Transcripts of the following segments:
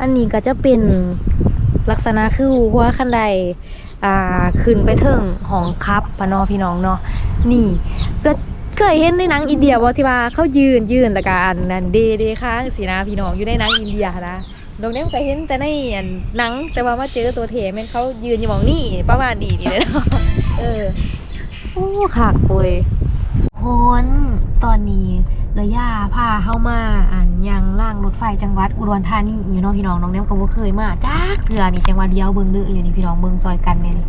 อันนี้ก็จะเป็นลักษณะคือหัวคันไดอ่าขึ้นไปเทิงของคับพะนอพี่น้องเนาะนี่ก็เคยเห็นในหนังอินเดียบ่ที่ว่าเขายืนยืนแล้วก็อันนั้นเดเดค้างสินะพี่น้องอยู่ในหนังอินเดียนะตรงนี้มันก็เห็นแต่ในอันหนังแต่ว่ามาเจอตัวเทม่นเขายืนอยู่มองนี่ประมาณนี้นี่เลยเนาะเออโอ้คักเว้ยคนตอนนี้ เระยะพาเข้ามาอันยังล่างรถไฟจังหวัดอุดรธานีอยู่เนาะพี่น้องน้องเนี้ยก็บ่เคยมาจักเถื่อนี่จังหวัดเดียวเบิ่งเด้ออยู่นี่พี่น้องเบิ่งซอยกันเนี่ยนี่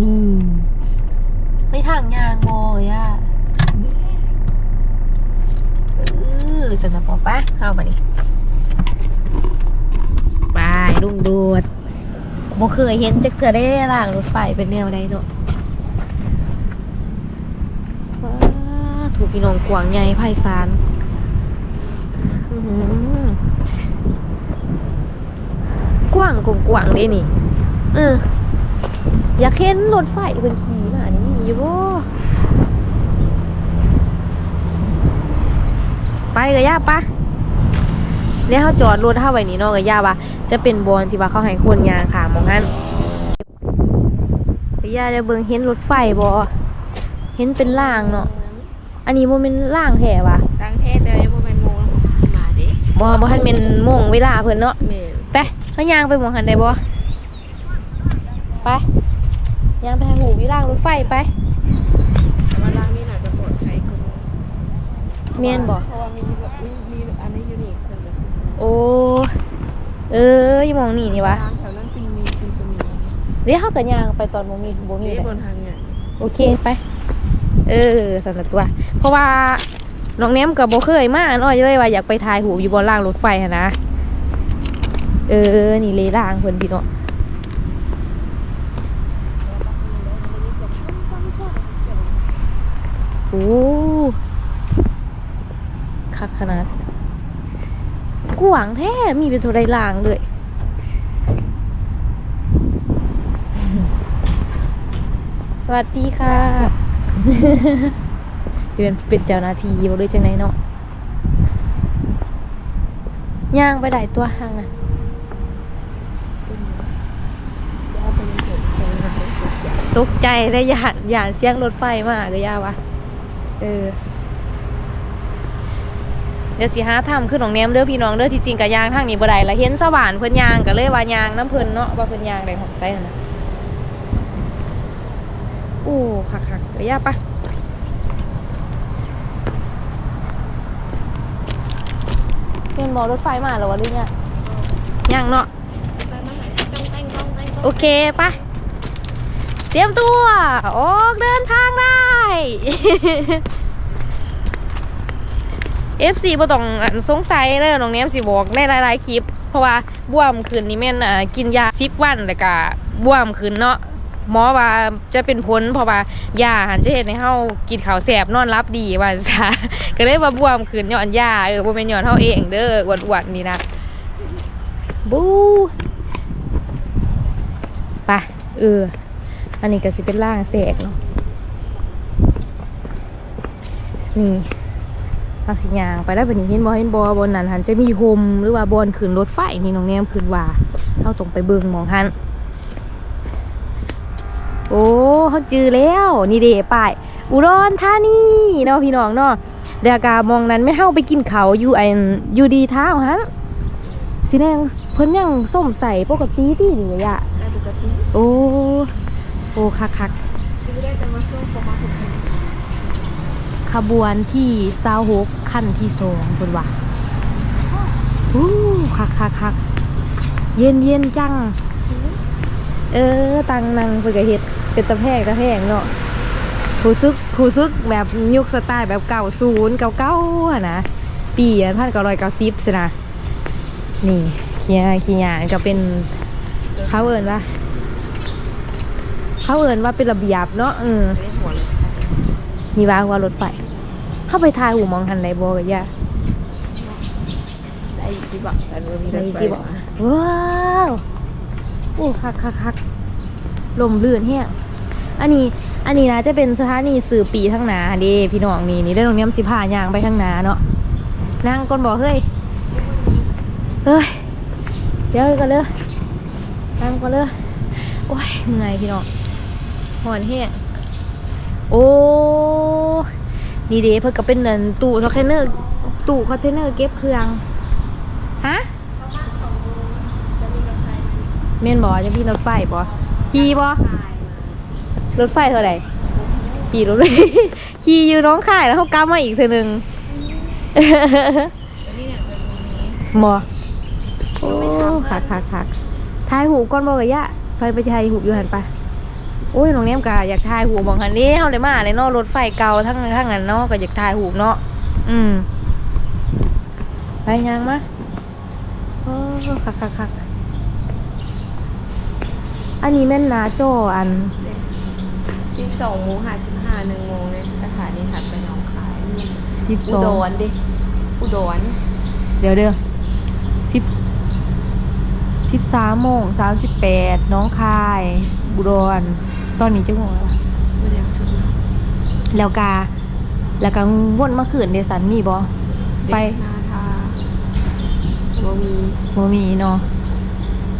นี่ไม่ทางยางบ่ย่าเออสนับปอปะเข้ามานี่ไปลุงโดดบ่เคยเห็นจักเถื่อได้ล่างรถไฟเป็นแนวใดเนาะว้า ถูกพี่น้องกวางใหญ่ไพศาลอื้อหือกว้างกกว้างเลยนี่ เออ อยากเห็นรถไฟเป็นขี่มานี่มีบ่ไปกับย่าปะเดี๋ยเขาจอดรถเท่าไว้นี่นาะกับย่าว่าจะเป็นบอลที่ว่าเขาให้คนยางขามองงั้นไปย่าจะเบิ่งเห็นรถไฟบ่เห็นเป็นล่างเนาะ อันนี้มันเป็นล่างแท้วะตั้งเทศแต่ยังบ่แม่นโมงมาเด้บ่บ่ทันเป็นโมงเวลาเพิ่นเนาะแม่นไปเขายางไปหมองหันได้บ่ไปยางไปทางหูวิล่างรถไฟไปแต่ว่าร้านนี้น่าจะปลอดภัยกว่าเมียนบ่เพราะว่ามีแบบมีมีอันนี้อยู่นี่เพิ่นแบบโอ้เอออยมองนี่นี่วะร้านแถวนั้นจริงมีจริงจะมีเดี๋ยวเขาก็ยางไปตอนบ่มีบ่มีนี่เลยบนทางเนี่ยโอเคไป เออสำหรับตัว เพราะว่าน้องแนมกับโบเคยมาเนาะเลยว่าอยากไปถ่ายหูอยู่บนล่างรถไฟนะ เออ นี่เลยล่างเพิ่นพี่เนาะโอ้คักขนาดกว้างแท้มีเป็นตัวใดล่างเลยสวัสดีค่ะ จะเป็นเป็นเจ้าหน้าที่บ่เลยจังไหนเนาะย่างไปได้ตัวห่างอะตกใจได้หยานหยานเสียงรถไฟมากเลยย่าวะเออเดี๋ยวสิหาทำขึ้นของแนมเด้อพี่น้องเด้อที่จริงกับยางทางนี้บ่ได้ละเห็นสว่านเพิ่นยางก็เลยว่ายางน้ำเพิ่นเนาะว่าเพิ่นยางได้ของไสนั่นะ โอ้คักๆเลยย่าปะเป็นบอรถไฟมาแล้ววะหรือเนี่ยยังเนาะโอเคปะเตรียมตัว ออกเดินทางได้ FC บ่ต้องอันสงสัยเลยน้องเนี้ยสิบอกในหลายๆคลิป เพราะว่าบวมขึ้นนี่แม่นอ่ากินยา10วันแล้วก็บวมขึ้นเนาะ หมอว่าจะเป็นผลเพราะว่ายาหันจะเฮ็ดให้เฮากินข้าวแซ่บนอนรับดีว่าซะก็เลยว่าบวมขึ้นย้อนยาเออบ่แม่นย้อนเฮาเองเด้ออวนๆนี่นะบูไปเออ อันนี้ก็สิเป็นล่างแสกเนาะนี่เอาสิยางไปได้วบัดนี้เห็นบ่เห็นบ่บนนั้นหันจะมีโฮมหรือว่าบอนขึ้นรถไฟนี่น้องแนมขึ้นว่าเฮาต้องไปเบิงมองหัน โอ้เฮาจือแล้ว นี่เด้ป้าย อุดรธานีเนาะพี่น้องเนาะเดี๋ยวกามองนั้นไม่เฮาไปกินเขาวอยู่อันอยู่ดีเท้าหันสิแนงเพิ่นยังส้มใส่ปกติตินี่อะได้ปกติโอ้โอ้คักคักจะได้แต่มาช่วงประมาณ6โมงขบวนที่ซาวหกขั้นที่สองคนว่าอู้คักคักคักเย็นเย็นจัง เออ ตังนังเพื่อกเฮ็ด เป็นตะแพงตะแพงเนาะผู้ซึกผู้ซึกแบบยุคสไตล์แบบเก่าศูนย์เก่าเก้าๆอะนะปีพันเก้าร้อยเก้าสิบสินะนี่ขี้ยาขี้ยาก็เป็นเขาเอินว่าเขาเอินว่าเป็นระเบียบเนาะเออไม่ได้หัวเลยมีบ้างว่ารถไฟเข้าไปทายหูมองหันไรโบกับย่าได้อยู่ที่บอกแต่เมื่อมีในรถไฟที่บอกว้าวโอ้คักคักคัก ลมลื่นแฮงอันนี้ อันนี้นะจะเป็นสถานีสื่อปีทั้งนาเด้พี่น้องนี่นี่ได้ตรงนี้มันสิพายางไปทั้งนาเนาะนั่งก่อนบอกเฮ้ยเฮ้ยเดี๋ยวกันเลยตามกันเลยโอ้ยเมื่อยพี่น้องหอนแห้งโอ้นี่เด้เพิ่นก็เป็นนั่นตู้คอนเทนเนอร์ตู้คอนเทนเนอร์เก็บเครื่องฮะประมาณสองโมงจะมีรถไฟมาเมนบ่จะพี่รถไฟบ่ ขี่บ่ถ่ายมารถไฟเท่าไหร่ขี่รถขี่อยู่น้องค่ายแล้วเขากลับมาอีกเทื่อนึงแล้วนี่เนี่ยจะตรงนี้บ่โอ้คักคักคักถ่ายหูก่อนบ่กะยะไปไปถ่ายหูอยู่หันไปโอ้ยน้องเนียมกะอยากถ่ายหูมองหันนี้เฮาได้มาเลยเนาะรถไฟเก่าทั้งทั้งนั้นเนาะก็อยากถ่ายหูเนาะอืมไปยังมาโอ้คักคักคัก อันนี้แม่นหนาจออันสิบสองโมงห้าสิบห้าหนึ่งโมงในสถานีถัดไปหนองคายนี่สิบอุสอดงรดิอุดรเดี๋ยวเดี๋ยวสิบสิบสามโมงสามสิบแปดน้องคายบุดรตอนนี้จะงงแล้ววะไม่ได้ชุดมาแล้วกา แล้วก็วนมาขืนเดซันมีบอ ไป เด็กนาทาบ่มีบ่มีเนาะ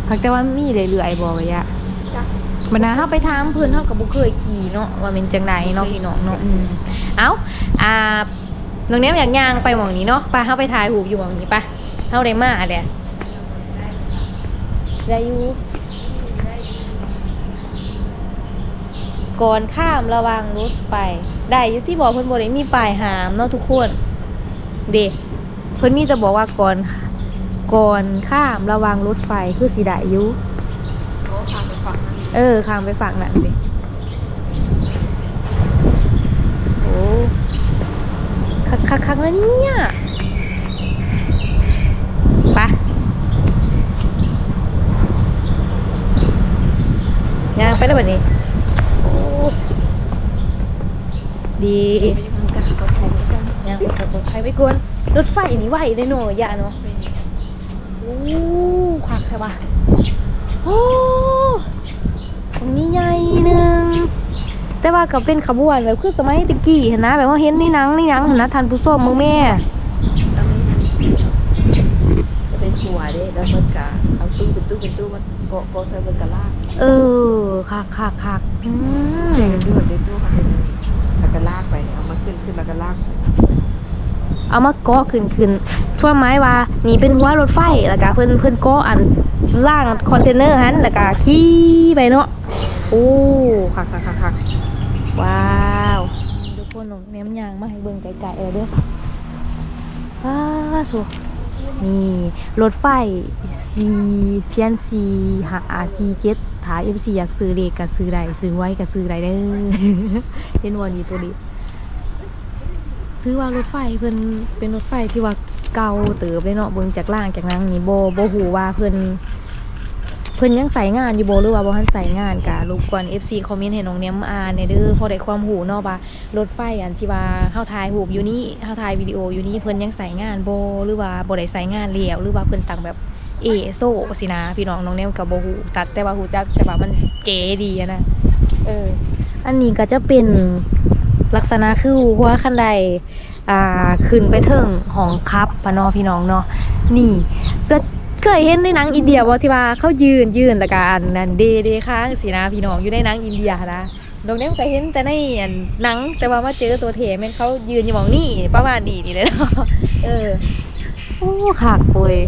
พักแต่ว่ามีเรื่อยๆบอกไว้อะจัก บรรดาเฮาไปถามเพิ่นเฮาก็บ่เคยขี่เนาะว่าเป็นจังไดเนาะพี่น้องเนาะอืมเอ้าอ่าน้องแนมอยากย่างไปหม่องนี้เนาะไปเฮาไปถ่ายรูปอยู่หม่องนี้ไปเฮาได้มาเด้ได้อยู่ก่อนข้ามระวังรถไฟได้อยู่ที่บอกเพิ่นบ่ได้มีป้ายห้ามเนาะทุกคน เด้เพิ่นมีแต่บอกว่าก่อนก่อนข้ามระวังรถไฟคือสิได้อยู่ โอ้พาไปฝั่งนั้น เออข้ามไปฝั่งนั้นดิโอ้คักคักคักแล้วเนี่ยไปย่างไปแล้วแบบนี้โอ้ดีไปอยู่ทางกลางก็แทนกันย่างไปขับรถใครไปกวนรถไฟนี่ไหวเลยเนาะอย่าเนาะโอ้ขวักใช่ปะโอ้ ตรงนี้ใหญ่หนึ่งแต่ว่าก็เป็นขบวนแบบคือสมัยตะกี้เห็นนะ แบบว่าเห็นในหนังในหนังเห็นนะทันผู้ส้มมึงแม่ตอนนี้มันจะเป็นหัวเด้แล้วมันกะเอาตู้เป็นตู้เป็นตู้มันโกะโกะใส่บนกระลากเออคักคักคักอืมเด็กตู้เด็กตู้มันเป็นแล้วก็ลากไปเนี่ยเอามาขึ้นขึ้นแล้วก็ลากไป เอามาเกาะขึ้นขึ้นช่วงไม้ว่านี่เป็นหัวรถไฟแล้วก็เพิ่นเพิ่นเกาะอันล่างคอนเทนเนอร์หันแล้วก็ขี่ไปเนาะโอ้คักคักคักคักว้าวทุกคนหนูแนมยางมาให้เบิ่งไกลๆเออเด้อว้าวถูกนี่รถไฟซีเซียนซีหาซีเจ็ดถ้าเอฟซีอยากซื้อเลขก็ซื้อได้ซื้อไว้ก็ซื้อได้เด้อเห็นวันนี้ตัวนี้ ถือว่ารถไฟเพิ่นเป็นรถไฟที่ว่าเก่าเติบเลยเนาะเบิ่งจากล่างจากนังนี่โบโบหูว่าเพิ่นเพิ่นยังใส่งานอยู่โบหรือว่าบ่ทันใส่งานกะรบกวน FC คอมเมนต์ให้น้องเนี้ยมอ่านในเด้อพอได้ความรู้เนาะว่ารถไฟอันที่ว่าเฮาถ่ายรูปอยู่นี่เฮาถ่ายวิดีโออยู่นี่เพิ่นยังใส่งานโบหรือว่าบ่ได้ใส่งานแล้วหรือว่าเพิ่นตั้งแบบเอโซสินะพี่น้องน้องเนี้ยก็บ่ฮู้ตัดแต่ว่าฮู้จักแต่ว่ามันเก๋ดีนะเอออันนี้ก็จะเป็น ลักษณะคือหัวคันไดอ่าขึ้นไปเทิงห้องคับพะเนาะพี่น้องเนาะนี่ก็เคยเห็นในหนังอินเดียบ่ที่ว่าเขายืนยืนแล้วก็อันนั้นเดเดค้างสินะพี่น้องอยู่ในหนังอินเดียนะดอกนี้ก็เห็นแต่ในอันหนังแต่ว่ามาเจอตัวเทม่นเขายืนอยู่มองนี่ประมาณนี้นี่เลยเนาะเออโอ้คักเว้ย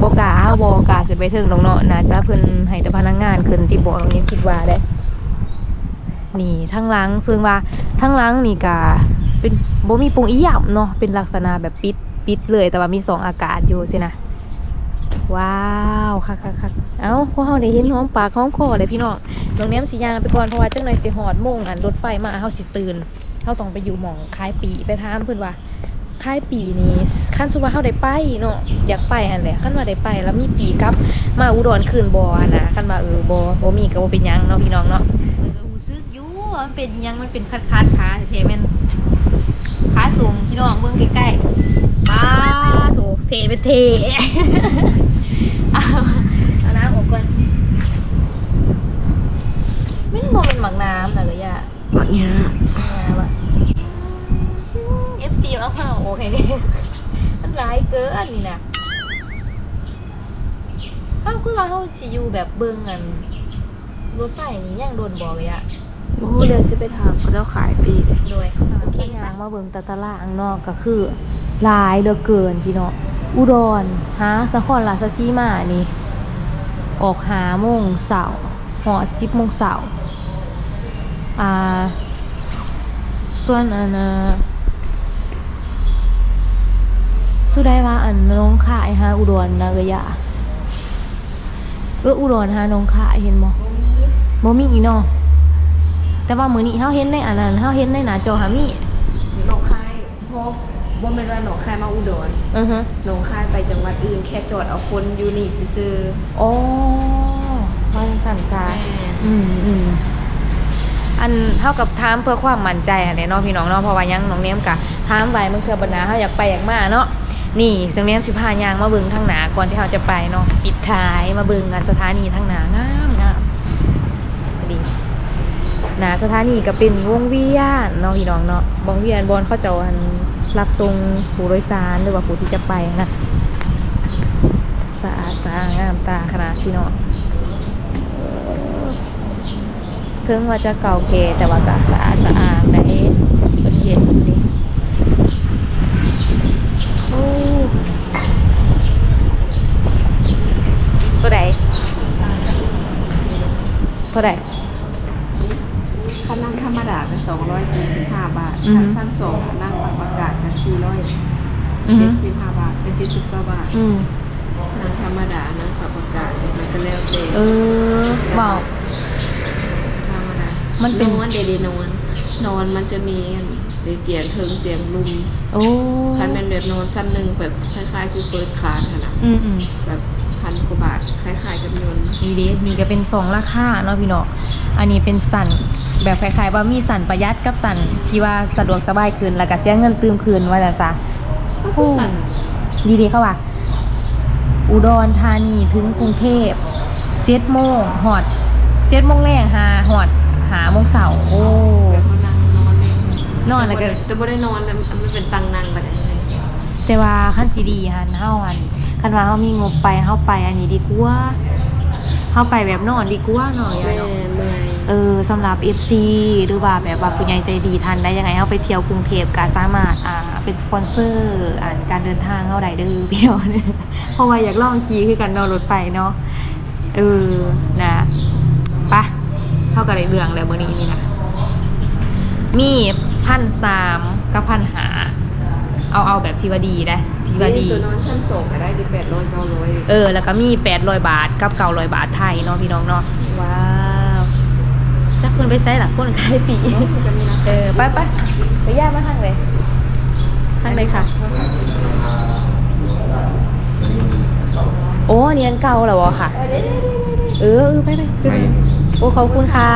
บ่กล้าเอาบ่กล้าขึ้นไปเทิงดอกเนาะน่าจะเพิ่นให้แต่พนักงานขึ้นที่บ่ตรงนี้คิดว่าได้ นี่ทั้งหล้างซึ่งว่าทั้งหล้างนี่ก็เป็นบ่มีปรุงอีหยำเนาะเป็นลักษณะแบบปิดปิดเลยแต่ว่ามีสองอากาศอยู่สินะว้าวคักคักคักเอ้าพวกเฮาได้เห็นหอมปากหอมคอเลยพี่น้องน้องแนมสิย่างไปก่อนเพราะว่าจังหน่อยสิฮอดโมงอันรถไฟมาเฮาสิตื่นเฮาต้องไปอยู่หม่องคายปีไปถามเพิ่อนว่าคายปีนี้คันสุว่าเฮาได้ไปเนาะอยากไปหั่นแหละคันว่าได้ไปแล้วมีปีกับมาอุดรคืนบ่อะนะคันว่าเออบ่บ่มีก็บ่เป็นยังเนาะพี่น้องเนาะ ว่ามันเป็นอิหยังมันเป็นคัดคัดๆขาเทแม่นขาสูงพี่น้องเมืองใกล้ๆป้าโถเทเป็นเทเอาเอาน้ำออกก่อนไม่มองเป็นหมักน้ำนะก็ย่าหมักยาน้ำอะ FC เอาเข้าโอเคนี่มันร้ายเกินนี่นะอ้าคือว่าเฮาสิอยู่แบบเบิ่งกันรถไฟนี่ยังโดนบ่เลยอะ โอ้เดี๋ยวจะไปถามเขาเจ้าขายปีเลยโดยแค่ยางมาเบิ่งแตตลาดข้างนอกก็คือหลายเหลือเกินพี่น้องอุดรฮะนครราชสีมานี่ ออกหาโมงเสาร์หอดสิบโมงเสาร์อ่า ส่วนอันน่ะสุดได้ว่าอันน้องขายฮะอุดรนะเอ้ยอะเอออุดรฮะน้องขายเห็นบ่บ่มีอีเนาะ แต่ว่ามื้อนี้เฮาเห็นในอันนั้นเฮาเห็นในหน้าจอหามีหนองคายเพราะว่าไม่ว่าหนองคายมาอุดรอือฮึหนองคายไปจังหวัดอื่นแค่จอดเอาคนอยู่นี่ซื่ออ๋อว่าจังสั่นซาๆแม่อืมอืมอันเท่ากับถามเพื่อความมั่นใจอันเนี้เนาะพี่น้องเนาะเพราะว่ายังน้องเนียมกะถามไปมันคือบรรณาเขาอยากไปอยากมาเนาะนี่สังเนียมสิพายางมาเบิ่งทางหนาก่อนที่เขาจะไปเนาะปิดท้ายมาเบิ่งงานสถานีทางหนางามงามดีห นาสถานีก็เป็นวงเวียนเนาะพี่น้องเนาะวงเวียนบอลเขาจะอันรับตรงผู้โดยสารหรือว่าผู้ที่จะไปนะสะอาดสะอาดงามตาขนาดพี่น้องถึงว่าจะเก่าเกแต่ว่าก็สะอาดสะอาดได้เป็นเย็นดีโอ้ตัวใดตัวใดค่านั่ งธรรมดาก็245บาทอือฮึค่าสั้นสองนั่งปรับอากาศก็อือฮึ475บาทเป็น79บาทอืมนั่งธรรมดานั่งปรับอากาศมันก็แล้วแต่เออบอกธรรมดามันเป็น นอนเดดๆนอนนอนมันจะมีอันเตียงเทิงเตียงลุม โอ้คันเป็นแบบนอนสั้นหนึ่งแบบคล้ายๆคือเฟิร์สคลาสขนาดอืมอืมแบบ พันกว่าบาทคล้ายๆกับยนต์นี่เด้นี่ก็เป็นสองราคาเนาะพี่เนาะอันนี้เป็นสันแบบคล้ายๆว่ามีสันประหยัดกับสันที่ว่าสะดวกสบายขึ้นแล้วก็เสียเงินตืมคืนว่าจะซะก็คือกันดีดีๆเข้าว่าอุดรธานีถึงกรุงเทพเจ็ดโมงหอดเจ็ดโมงแรกหาหอดหาโมงเสาร์โอ้แบบเขานั่งนอนเลยนอนแล้วก็แต่บ่ได้นอนแต่มันเป็นตังนั่งแบบนี้แต่ว่าขั้นสีดีฮันเฮาหัน คันว่าเฮามีงบไปเฮาไปอันนี้ดีกว่าเฮาไปแบบนอนดีกว่าหน่อยแม่อะเนาะเมื่อยเออสำหรับ FC หรือว่าแบบว่าผู้ใหญ่ใจดีทันได้ยังไงเฮาไปเที่ยวกรุงเทพก็สามารถอ่าเป็นสปอนเซอร์อ่านการเดินทางเฮาได้เด้อพี่น้องเพราะว่าอยากลองขี่คือกันเนอนรถไฟเนาะเออนะไปะเท่ากับได้เรื่องแล้วมื้อนี้นี่นะมีพันสามกับพันหา เอาเอาแบบที่ว่าดีได้ที่ว่าดี ตัวนอนชั้นสองก็ได้ดีแปดร้อยเก้าร้อยเออ แล้วก็มีแปดร้อยบาทกับเก้าร้อยบาทไทยเนาะพี่น้องเนาะว้าวจักคนไปใช้หลักคนขายปีจะมีนะเออไปไปไปย่ามาทางเลยทางเลยค่ะ โอ้อันนี้อันเก่าแล้วเหรอค่ะ เออเออไปไปไปไปโอ้ขอบคุณค่ะ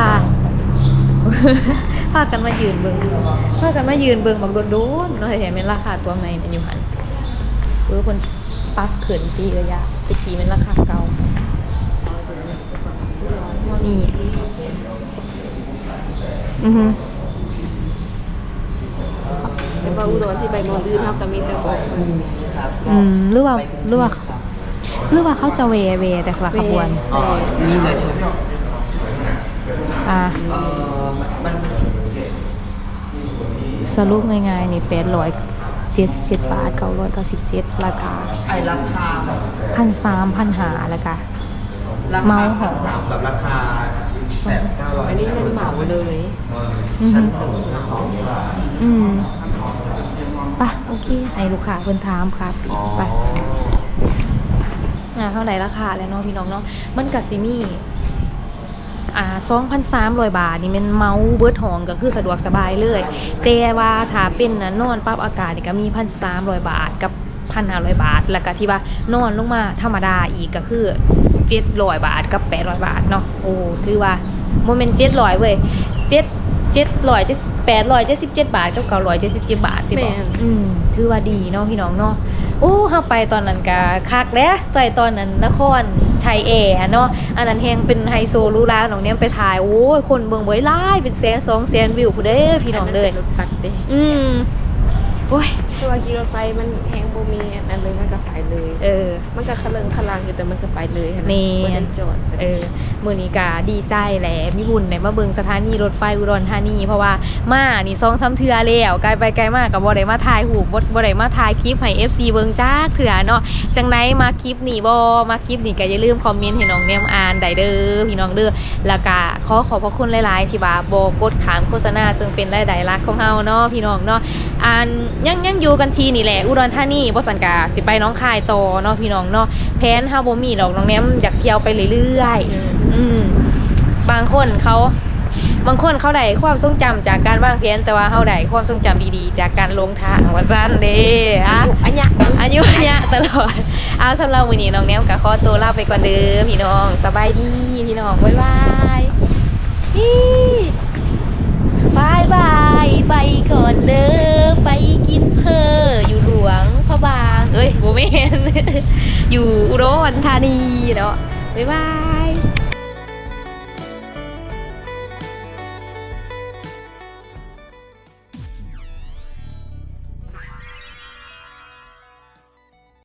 พากันมายืนเบิงพากันมายืนเบิงบักโดนๆเนาะเห็นไหมราคาตัวไหนเป็นอยู่หันเออคนปรั๊บเขินปีเลยยะตะกี้มันราคาเก่านี่อือฮึแต่ว่าอุดรที่ไปนอนอื่นเท่ากับมีแต่บอกอืมหรือว่าหรือว่าหรือว่าเขาจะเวเวแต่ละขบวนอ๋อนี่เลยใช่ไหมอ่าเออมัน สรุปง่ายๆนี่แปดร้อยเจ็ดสิบเจ็ดบาทเก้าร้อยเก้าสิบเจ็ดราคาไอราคาพันสามพันหาแล้วก็ราเมาคาส์เหรอพันสามกับราคาแปดเก้าร้อยอันนี้เป็นเหมาเลยอือฮึชั้นหนึ่งชั้นสองอืมไปะโอเคให้ลูกค้าเพิ่นถามครับอ๋อไปอ่าเท่าไหร่ราคาแล้วเนาะพี่น้องเนาะมันกับซิมี่ อ่าสองพันสามร้อยบาทนี่มันเมาส์เบิร์ดหองก็คือสะดวกสบายเลย แต่ว่าถ้าเป็นนะนอนปรับอากาศนี่ก็มีพันสามร้อยบาทกับพันห้าร้อยบาท แล้วก็ที่ว่านอนลงมาธรรมดาอีกก็คือเจ็ดร้อยบาทกับแปดร้อยบาทเนาะโอ้ถือว่าโมเมนต์เจ็ดร้อยเว้ยเจ็ดเจ็ดร้อยเจ็ดแปดร้อยเจ็ดสิบเจ็ดบาทกับเก้าร้อยเจ็ดสิบเจ็ดบาทที่บอกอืมถือว่าดีเนาะพี่น้องเนาะ โอ้เฮาไปตอนนั้นก็คักแล้วใจตอนนั้นนครชัยแอร์เนาะอันนั้นแฮงเป็นไฮโซหรูหราน้องเนี่ยไปถ่ายโอ้ยคนเบิ่งบ่อยหลายเป็นแสนสองแสนวิวผู้เด้อพี่น้องเด้อรถปัดเด้อืมโอ้ย เพราะว่ากีรถไฟมันแห้งบ่มีอันนั้นเลยมันก็ไปเลย เออ มันก็คะเลิงคะลังอยู่แต่มันก็ไปเลยหั้นนะแม่นบ่ได้จอดเออมือนี้กาดีใจแหละมีบุญในมาเบิงสถานีรถไฟอุดรธานีเพราะว่ามานี่ซองซ้ำเทือแล้วไกลไปไกลมากกับบ่ได้มาถ่ายหูปบ่บ่ได้มาถ่ายคลิปให้ FC เบิงจ้าเถื่อเนาะจังไดมาคลิปนี่บ่มาคลิปนี่ก็อย่าลืมคอมเมนต์ให้น้องแนมอ่านได้เด้อพี่น้องเด้อแล้วก็ขอขอบพระคุณหลายๆที่ว่าบ่กดขามโฆษณาซึ่งเป็นรายได้หลักของเฮาเนาะพี่น้องเนาะอันยังยังอยู่กันทีนี่แหละอุดรธานีบ่สันกาสิไปหน้องคายต่อเนาะพี่น้องเนาะแผนเฮาบ่มีดอกน้องแนมอยากเที่ยวไปเรื่อยๆอืมบางคนเขาบางคนเขาได้ความทรงจำจากการวางแผนแต่ว่าเขาได้ความทรงจำดีๆ จากการลงทางว่าสั้นเด้อะอันเนี้ยอายุเนี่ยตลอดเอาสำหรับวันนี้น้องแนมกับขอตัวลาไปก่อนเด้อพี่น้องสบายดีพี่น้องบ๊ายบายอีบายบาย ไปก่อนเด้อไปกินเพออยู่หลวงพระบาง เอ้ยโบเมนอยู่อุดรธานีเนาะบ๊ายบาย